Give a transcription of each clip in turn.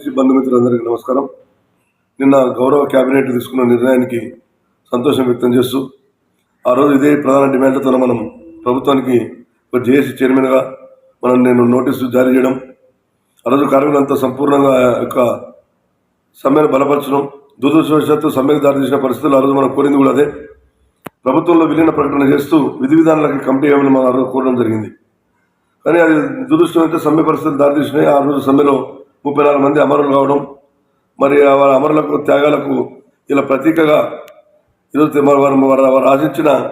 బంధుమిత్రులందరికీ నమస్కారం. నిన్న గౌరవ కేబినెట్ తీసుకున్న నిర్ణయానికి సంతోషం వ్యక్తం చేస్తూ ఆ రోజు ఇదే ప్రధాన డిమాండ్లతో మనం ప్రభుత్వానికి ఒక జేఏసీ చైర్మన్గా మనం నేను నోటీసు జారీ చేయడం ఆ రోజు కార్మికులంతా సంపూర్ణంగా ఆ యొక్క సమ్మెను బలపరచడం దురదృష్టవశాత్తు సమ్మెకు దారితీసిన పరిస్థితులు ఆ రోజు మనం కోరింది కూడా అదే. ప్రభుత్వంలో విలీన ప్రకటన చేస్తూ విధి విధానాలకి కమిటీ వేయమని మనం ఆ రోజు కోరడం జరిగింది. కానీ అది దురదృష్టం అయితే సమ్మె పరిస్థితులు దారితీసినాయి ఆ రోజు సమ్మెలో ముప్పై నాలుగు మంది అమరులు కావడం మరి వారి అమరులకు త్యాగాలకు ఇలా ప్రతీకగా ఈరోజు వారు వారు వారు ఆశించిన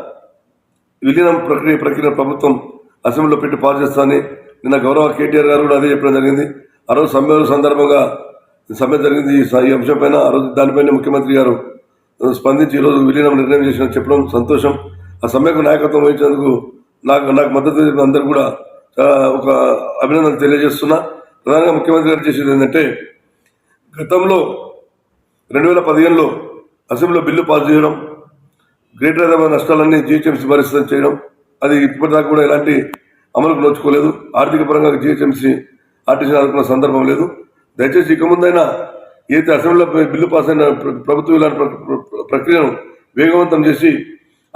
విలీనం ప్రక్రియ ప్రక్రియ ప్రభుత్వం అసెంబ్లీలో పెట్టి పాస్ చేస్తామని నిన్న గౌరవ కేటీఆర్ గారు కూడా అదే చెప్పడం జరిగింది. ఆ రోజు సమ్మె సందర్భంగా సమ్మె జరిగింది. ఈ స- ఈ అంశం పైన ఆ రోజు దానిపైన ముఖ్యమంత్రి గారు స్పందించి ఈరోజు విలీనం నిర్ణయం చేసిన చెప్పడం సంతోషం. ఆ సమ్మెకు నాయకత్వం వహించినందుకు నాకు నాకు మద్దతు అందరూ కూడా చాలా ఒక అభినందన తెలియజేస్తున్నా. ప్రధానంగా ముఖ్యమంత్రి గారు చేసేది ఏంటంటే గతంలో రెండు వేల పదిహేనులో అసెంబ్లీలో బిల్లు పాస్ చేయడం గ్రేటర్ హైదరాబాద్ నష్టాలన్నీ జిహెచ్ఎంసీ భరిస్తుందని చేయడం అది ఇప్పటిదాకా కూడా ఎలాంటి అమలుకు నోచుకోలేదు. ఆర్థిక పరంగా జిహెచ్ఎంసీ ఆర్టీసీ ఆదుకున్న సందర్భం లేదు. దయచేసి ఇక ముందైనా ఏదైతే అసెంబ్లీలో బిల్లు పాస్ అయిన ప్ర- ప్రభుత్వం ఇలాంటి ప్ర- ప్రక్రియను వేగవంతం చేసి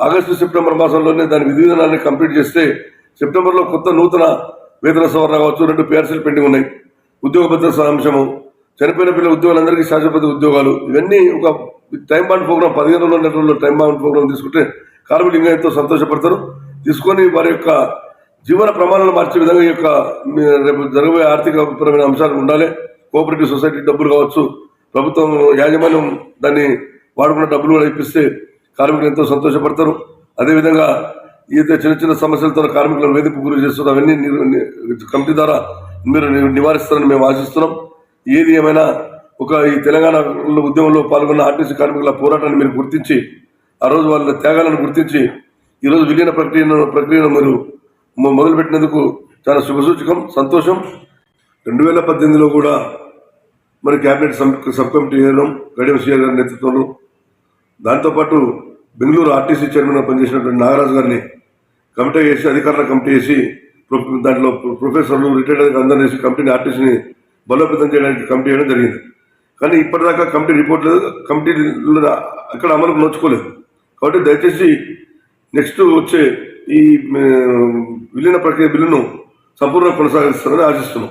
ఆగస్టు సెప్టెంబర్ మాసంలోనే దాని విధి విధానాన్ని కంప్లీట్ చేస్తే సెప్టెంబర్లో కొత్త నూతన వేతన సవరణ కావచ్చు రెండు పేర్సీలు పెండింగ్ ఉన్నాయి. ఉద్యోగ భద్రత అంశము చనిపోయిన పిల్లల ఉద్యోగాలందరికీ శాశ్వత ఉద్యోగాలు ఇవన్నీ ఒక టైం బాండ్ ప్రోగ్రామ్ పదిహేను రోజుల నెల రోజుల్లో టైం బాండ్ ప్రోగ్రామ్ తీసుకుంటే కార్మికులు ఇంకా ఎంతో సంతోషపడతారు. తీసుకొని వారి యొక్క జీవన ప్రమాణాలు మార్చే విధంగా ఈ యొక్క రేపు జరగబోయే ఆర్థికపరమైన అంశాలు ఉండాలి. కోఆపరేటివ్ సొసైటీ డబ్బులు కావచ్చు ప్రభుత్వం యాజమాన్యం దాన్ని వాడుకున్న డబ్బులు కూడా ఇప్పిస్తే కార్మికులు ఎంతో సంతోషపడతారు. అదేవిధంగా ఈత చిన్న చిన్న సమస్యలతో కార్మికులను వేధింపు గురి చేస్తున్న అవన్నీ కమిటీ ద్వారా మీరు నివారిస్తారని మేము ఆశిస్తున్నాం. ఏది ఏమైనా ఒక ఈ తెలంగాణ ఉద్యమంలో పాల్గొన్న ఆర్టీసీ కార్మికుల పోరాటాన్ని మీరు గుర్తించి ఆ రోజు వాళ్ళ త్యాగాలను గుర్తించి ఈరోజు విలీన ప్రక్రియను ప్రక్రియను మీరు మొదలుపెట్టినందుకు చాలా శుభసూచకం సంతోషం. రెండు వేల పద్దెనిమిదిలో కూడా మరి క్యాబినెట్ సబ్ సబ్ కమిటీ చేయడం గడియం సీఆర్ గారి నేతృత్వంలో. దాంతోపాటు బెంగళూరు ఆర్టీసీ చైర్మన్గా పనిచేసినటువంటి నాగరాజు గారిని కమిటీ చేసి అధికారుల కమిటీ చేసి దాంట్లో ప్రొ- ప్రొఫెసర్లు రిటైర్డ్ అందరినీ వేసి ఆర్టిస్ట్ని బలోపేతం చేయడానికి కమిటీ చేయడం జరిగింది. కానీ ఇప్పటిదాకా కమిటీ రిపోర్ట్ లేదు కమిటీ అక్కడ అమలుకు నోచుకోలేదు. కాబట్టి దయచేసి నెక్స్ట్ వచ్చే ఈ విలీన ప్రక్రియ బిల్లును సంపూర్ణంగా కొనసాగిస్తారని ఆశిస్తున్నాం.